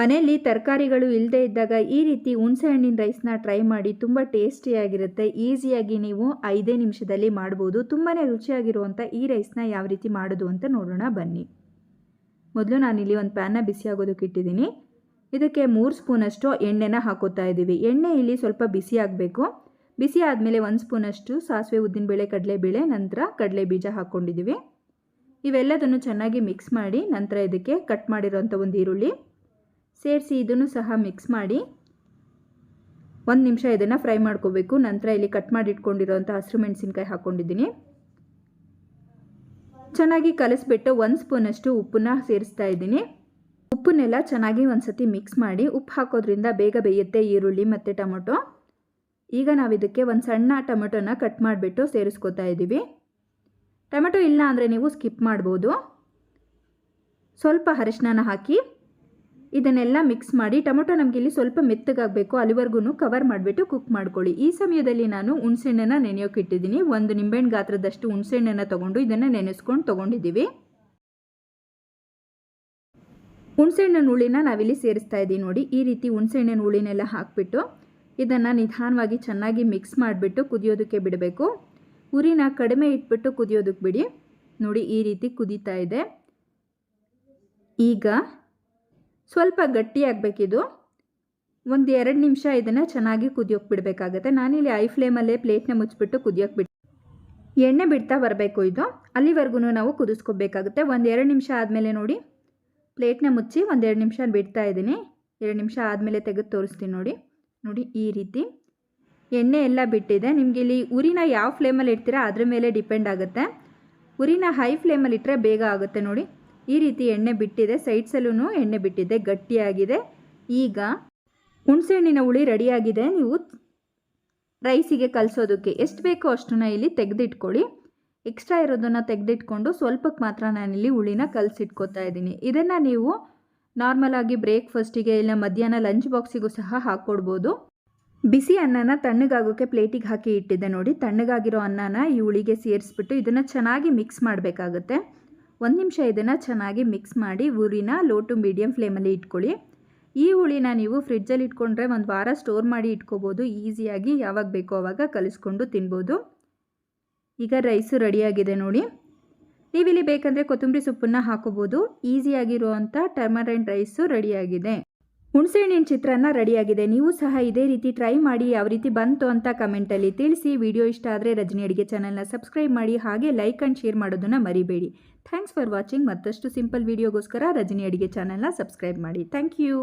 ಮನೆಯಲ್ಲಿ ತರಕಾರಿಗಳು ಇಲ್ಲದೆ ಇದ್ದಾಗ ಈ ರೀತಿ ಹುಣಸೆ ಹಣ್ಣಿನ ರೈಸ್ನ ಟ್ರೈ ಮಾಡಿ ತುಂಬ ಟೇಸ್ಟಿಯಾಗಿರುತ್ತೆ. ಈಸಿಯಾಗಿ ನೀವು ಐದೇ ನಿಮಿಷದಲ್ಲಿ ಮಾಡ್ಬೋದು. ತುಂಬಾ ರುಚಿಯಾಗಿರುವಂಥ ಈ ರೈಸ್ನ ಯಾವ ರೀತಿ ಮಾಡೋದು ಅಂತ ನೋಡೋಣ. ಬನ್ನಿ. ಮೊದಲು ನಾನಿಲ್ಲಿ ಒಂದು ಪ್ಯಾನ್ನ ಬಿಸಿ ಆಗೋದಕ್ಕೆ ಇಟ್ಟಿದ್ದೀನಿ. ಇದಕ್ಕೆ ಮೂರು ಸ್ಪೂನಷ್ಟು ಎಣ್ಣೆನ ಹಾಕೋತಾ ಇದ್ದೀವಿ. ಎಣ್ಣೆ ಇಲ್ಲಿ ಸ್ವಲ್ಪ ಬಿಸಿ ಆಗಬೇಕು. ಬಿಸಿ ಆದಮೇಲೆ ಒಂದು ಸ್ಪೂನಷ್ಟು ಸಾಸಿವೆ ಉದ್ದಿನಬೇಳೆ ಕಡಲೆಬೇಳೆ ನಂತರ ಕಡಲೆ ಬೀಜ ಹಾಕ್ಕೊಂಡಿದ್ದೀವಿ. ಇವೆಲ್ಲದನ್ನು ಚೆನ್ನಾಗಿ ಮಿಕ್ಸ್ ಮಾಡಿ ನಂತರ ಇದಕ್ಕೆ ಕಟ್ ಮಾಡಿರೋಂಥ ಒಂದು ಈರುಳ್ಳಿ. ಸೇರಿಸಿ ಇದನ್ನು ಸಹ ಮಿಕ್ಸ್ ಮಾಡಿ ಒಂದು ನಿಮಿಷ ಇದನ್ನು ಫ್ರೈ ಮಾಡ್ಕೋಬೇಕು. ನಂತರ ಇಲ್ಲಿ ಕಟ್ ಮಾಡಿ ಇಟ್ಕೊಂಡಿರೋಂಥ ಹಸಿರು ಮೆಣಸಿನ್ಕಾಯಿ ಹಾಕ್ಕೊಂಡಿದ್ದೀನಿ ಚೆನ್ನಾಗಿ ಕಲಸಿಬಿಟ್ಟು ಒಂದು ಸ್ಪೂನಷ್ಟು ಉಪ್ಪನ್ನ ಸೇರಿಸ್ತಾ ಇದ್ದೀನಿ. ಉಪ್ಪನ್ನೆಲ್ಲ ಚೆನ್ನಾಗಿ ಒಂದು ಸತಿ ಮಿಕ್ಸ್ ಮಾಡಿ ಉಪ್ಪು ಹಾಕೋದ್ರಿಂದ ಬೇಗ ಬೇಯುತ್ತೆ ಈರುಳ್ಳಿ ಮತ್ತು ಟೊಮೊಟೊ. ಈಗ ನಾವು ಇದಕ್ಕೆ ಒಂದು ಸಣ್ಣ ಟೊಮೆಟೊನ ಕಟ್ ಮಾಡಿಬಿಟ್ಟು ಸೇರಿಸ್ಕೊತಾ ಇದ್ದೀವಿ ಟೊಮೆಟೊ ಇಲ್ಲ ಅಂದರೆ ನೀವು ಸ್ಕಿಪ್ ಮಾಡ್ಬೋದು. ಸ್ವಲ್ಪ ಅರಿಶಿನ ಹಾಕಿ ಇದನ್ನೆಲ್ಲ ಮಿಕ್ಸ್ ಮಾಡಿ ಟೊಮೊಟೊ ನಮಗೆ ಇಲ್ಲಿ ಸ್ವಲ್ಪ ಮೆತ್ತಗಾಗಬೇಕು. ಅಲ್ಲಿವರೆಗೂ ಕವರ್ ಮಾಡಿಬಿಟ್ಟು ಕುಕ್ ಮಾಡ್ಕೊಳ್ಳಿ. ಈ ಸಮಯದಲ್ಲಿ ನಾನು ಹುಣಸೆಹಣ್ಣನ್ನು ನೆನೆಯೋಕೆ ಇಟ್ಟಿದ್ದೀನಿ. ಒಂದು ನಿಂಬೆಹಣ್ಣು ಗಾತ್ರದಷ್ಟು ಹುಣಸೆಹಣ್ಣನ್ನು ತೊಗೊಂಡು ಇದನ್ನು ನೆನೆಸ್ಕೊಂಡು ತೊಗೊಂಡಿದ್ದೀವಿ. ಹುಣಸೆಹಣ್ಣಿನ ಹುಳಿನ ನಾವಿಲ್ಲಿ ಸೇರಿಸ್ತಾ ಇದ್ದೀವಿ ನೋಡಿ. ಈ ರೀತಿ ಹುಣಸೆಹಣ್ಣಿನ ಹುಳಿನೆಲ್ಲ ಹಾಕಿಬಿಟ್ಟು ಇದನ್ನು ನಿಧಾನವಾಗಿ ಚೆನ್ನಾಗಿ ಮಿಕ್ಸ್ ಮಾಡಿಬಿಟ್ಟು ಕುದಿಯೋದಕ್ಕೆ ಬಿಡಬೇಕು. ಉರಿನ ಕಡಿಮೆ ಇಟ್ಬಿಟ್ಟು ಕುದಿಯೋದಕ್ಕೆ ಬಿಡಿ. ನೋಡಿ, ಈ ರೀತಿ ಕುದೀತಾ ಇದೆ. ಈಗ ಸ್ವಲ್ಪ ಗಟ್ಟಿಯಾಗಬೇಕಿದು. ಒಂದು ಎರಡು ನಿಮಿಷ ಇದನ್ನು ಚೆನ್ನಾಗಿ ಕುದಿಯೋಕೆ ಬಿಡಬೇಕಾಗತ್ತೆ. ನಾನಿಲ್ಲಿ ಐ ಫ್ಲೇಮಲ್ಲೇ ಪ್ಲೇಟ್ನ ಮುಚ್ಚಿಬಿಟ್ಟು ಕುದಿಯೋಕೆ ಬಿಟ್ಟು ಎಣ್ಣೆ ಬಿಡ್ತಾ ಬರಬೇಕು ಇದು. ಅಲ್ಲಿವರೆಗೂ ನಾವು ಕುದಿಸ್ಕೋಬೇಕಾಗುತ್ತೆ. ಒಂದು ಎರಡು ನಿಮಿಷ ಆದಮೇಲೆ ನೋಡಿ. ಪ್ಲೇಟ್ನ ಮುಚ್ಚಿ ಒಂದು ಎರಡು ನಿಮಿಷ ಬಿಡ್ತಾ ಇದ್ದೀನಿ. ಎರಡು ನಿಮಿಷ ಆದಮೇಲೆ ತೆಗೆದು ತೋರಿಸ್ತೀನಿ ನೋಡಿ. ನೋಡಿ ಈ ರೀತಿ. ಎಣ್ಣೆ ಎಲ್ಲ ಬಿಟ್ಟಿದೆ. ನಿಮಗೆ ಇಲ್ಲಿ ಉರಿನ ಯಾವ ಫ್ಲೇಮಲ್ಲಿ ಇಡ್ತೀರಾ ಅದ್ರ ಮೇಲೆ ಡಿಪೆಂಡ್ ಆಗುತ್ತೆ. ಉರಿನ ಹೈ ಫ್ಲೇಮಲ್ಲಿ ಇಟ್ಟರೆ ಬೇಗ ಆಗುತ್ತೆ ನೋಡಿ. ಈ ರೀತಿ ಎಣ್ಣೆ ಬಿಟ್ಟಿದೆ ಸೈಡ್ಸಲ್ಲೂ ಎಣ್ಣೆ ಬಿಟ್ಟಿದೆ, ಗಟ್ಟಿಯಾಗಿದೆ. ಈಗ ಹುಣಸೆಹಣ್ಣಿನ ಹುಳಿ ರೆಡಿಯಾಗಿದೆ. ನೀವು ರೈಸಿಗೆ ಕಲಿಸೋದಕ್ಕೆ ಎಷ್ಟು ಬೇಕೋ ಅಷ್ಟನ್ನ ಇಲ್ಲಿ ತೆಗೆದಿಟ್ಕೊಳ್ಳಿ. ಎಕ್ಸ್ಟ್ರಾ ಇರೋದನ್ನು ತೆಗೆದಿಟ್ಕೊಂಡು ಸ್ವಲ್ಪಕ್ಕೆ ಮಾತ್ರ ನಾನಿಲ್ಲಿ ಹುಳಿನ ಕಲಸಿಟ್ಕೋತಾ ಇದ್ದೀನಿ. ಇದನ್ನು ನೀವು ನಾರ್ಮಲಾಗಿ ಬ್ರೇಕ್ಫಾಸ್ಟಿಗೆ ಇಲ್ಲ ಮಧ್ಯಾಹ್ನ ಲಂಚ್ ಬಾಕ್ಸಿಗೂ ಸಹ ಹಾಕ್ಕೊಡ್ಬೋದು ಬಿಸಿ ಅನ್ನನ ತಣ್ಣಗಾಗೋಕ್ಕೆ ಪ್ಲೇಟಿಗೆ ಹಾಕಿ ಇಟ್ಟಿದ್ದೆ ನೋಡಿ. ತಣ್ಣಗಾಗಿರೋ ಅನ್ನನ ಈ ಹುಳಿಗೆ ಸೇರಿಸ್ಬಿಟ್ಟು ಇದನ್ನು ಚೆನ್ನಾಗಿ ಮಿಕ್ಸ್ ಮಾಡಬೇಕಾಗುತ್ತೆ. ಒಂದು ನಿಮಿಷ ಇದನ್ನು ಚೆನ್ನಾಗಿ ಮಿಕ್ಸ್ ಮಾಡಿ ಉರಿನ ಲೋ ಟು ಮೀಡಿಯಮ್ ಫ್ಲೇಮಲ್ಲಿ ಇಟ್ಕೊಳ್ಳಿ. ಈ ಹುಳಿನ ನೀವು ಫ್ರಿಡ್ಜಲ್ಲಿ ಇಟ್ಕೊಂಡ್ರೆ ಒಂದು ವಾರ ಸ್ಟೋರ್ ಮಾಡಿ ಇಟ್ಕೋಬೋದು. ಈಸಿಯಾಗಿ ಯಾವಾಗ ಬೇಕೋ ಆವಾಗ ಕಲಿಸ್ಕೊಂಡು ತಿನ್ಬೋದು. ಈಗ ರೈಸು ರೆಡಿಯಾಗಿದೆ ನೋಡಿ. ನೀವಿಲ್ಲಿ ಬೇಕಂದರೆ ಕೊತ್ತಂಬರಿ ಸೊಪ್ಪನ್ನು ಹಾಕೋಬೋದು. ಈಸಿಯಾಗಿರುವಂಥ ಟರ್ಮರೈನ್ ರೈಸು ರೆಡಿಯಾಗಿದೆ ಹುಣಸೆಹಣ್ಣಿನ ಚಿತ್ರಾನ್ನ ರೆಡಿಯಾಗಿದೆ. ನೀವು ಸಹ ಇದೇ ರೀತಿ ಟ್ರೈ ಮಾಡಿ, ಯಾವ ರೀತಿ ಬಂತು ಅಂತ ಕಮೆಂಟಲ್ಲಿ ತಿಳಿಸಿ. ವಿಡಿಯೋ ಇಷ್ಟ ಆದರೆ ರಜನಿ ಅಡುಗೆ ಚಾನಲ್ನ ಸಬ್ಸ್ಕ್ರೈಬ್ ಮಾಡಿ, ಹಾಗೆ ಲೈಕ್ ಆ್ಯಂಡ್ ಶೇರ್ ಮಾಡೋದನ್ನು ಮರಿಬೇಡಿ. ಥ್ಯಾಂಕ್ಸ್ ಫಾರ್ ವಾಚಿಂಗ್ ಮತ್ತಷ್ಟು ಸಿಂಪಲ್ ವೀಡಿಯೋಗೋಸ್ಕರ ರಜನಿ ಅಡುಗೆ ಚಾನಲ್ನ ಸಬ್ಸ್ಕ್ರೈಬ್ ಮಾಡಿ. Thank you